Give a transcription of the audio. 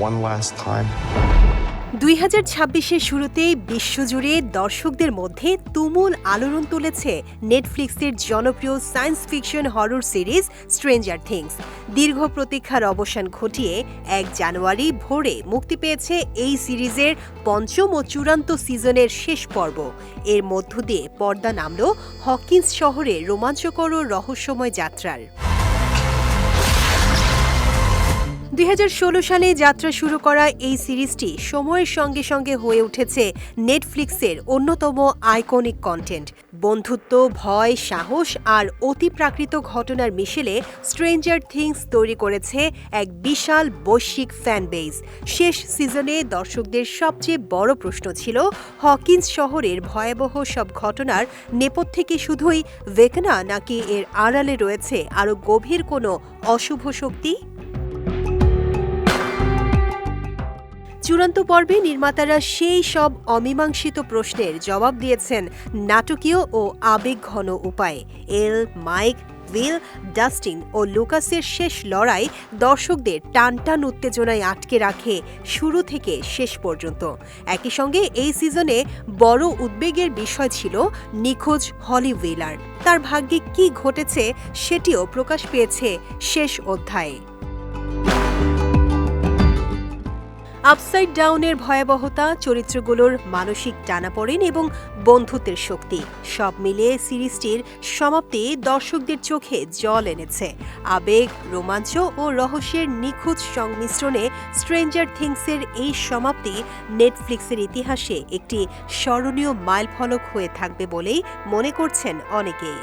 one last time? দুই হাজার ছাব্বিশের শুরুতেই বিশ্বজুড়ে দর্শকদের মধ্যে তুমুল আলোড়ন তুলেছে নেটফ্লিক্সের জনপ্রিয় science fiction horror series Stranger Things দীর্ঘ প্রতীক্ষার অবসান ঘটিয়ে এক জানুয়ারি ভোরে মুক্তি পেয়েছে এই সিরিজের পঞ্চম ও চূড়ান্ত সিজনের শেষ পর্ব। এর মধ্য দিয়ে পর্দা নামল হকিন্স শহরে রোমাঞ্চকর ও রহস্যময় যাত্রার। দুই হাজার ষোলো সালে যাত্রা শুরু করা এই সিরিজটি সময়ের সঙ্গে সঙ্গে হয়ে উঠেছে নেটফ্লিক্সের অন্যতম আইকনিক কন্টেন্ট। বন্ধুত্ব, ভয়, সাহস আর অতিপ্রাকৃত ঘটনার মিশেলে স্ট্রেঞ্জার থিংস তৈরি করেছে এক বিশাল বৈশ্বিক ফ্যান বেজ শেষ সিজনে দর্শকদের সবচেয়ে বড় প্রশ্ন ছিল, হকিন্স শহরের ভয়াবহ সব ঘটনার নেপথ্যে কি শুধুই ভেকনা নাকি এর আড়ালে রয়েছে আরও গভীর কোনো অশুভ শক্তি? চূড়ান্ত পর্বে নির্মাতারা সেই সব অমীমাংসিত প্রশ্নের জবাব দিয়েছেন নাটকীয় ও আবেগঘন উপায়ে। এল, মাইক, উইল, ডাস্টিন ও লুকাসের শেষ লড়াই দর্শকদের টানটান উত্তেজনায় আটকে রাখে শুরু থেকে শেষ পর্যন্ত। একই সঙ্গে এই সিজনে বড় উদ্বেগের বিষয় ছিল নিখোঁজ হলি উইলার। তার ভাগ্যে কি ঘটেছে সেটিও প্রকাশ পেয়েছে শেষ অধ্যায়ে। আপসাইড ডাউনের ভয়াবহতা, চরিত্রগুলোর মানসিক টানাপড়েন এবং বন্ধুত্বের শক্তি। সব মিলে সিরিজটির সমাপ্তি দর্শকদের চোখে জল এনেছে। আবেগ, রোমাঞ্চ ও রহস্যের নিখুঁত সংমিশ্রণে স্ট্রেঞ্জার থিংসের এই সমাপ্তি নেটফ্লিক্সের ইতিহাসে একটি স্মরণীয় মাইলফলক হয়ে থাকবে বলেই মনে করছেন অনেকেই।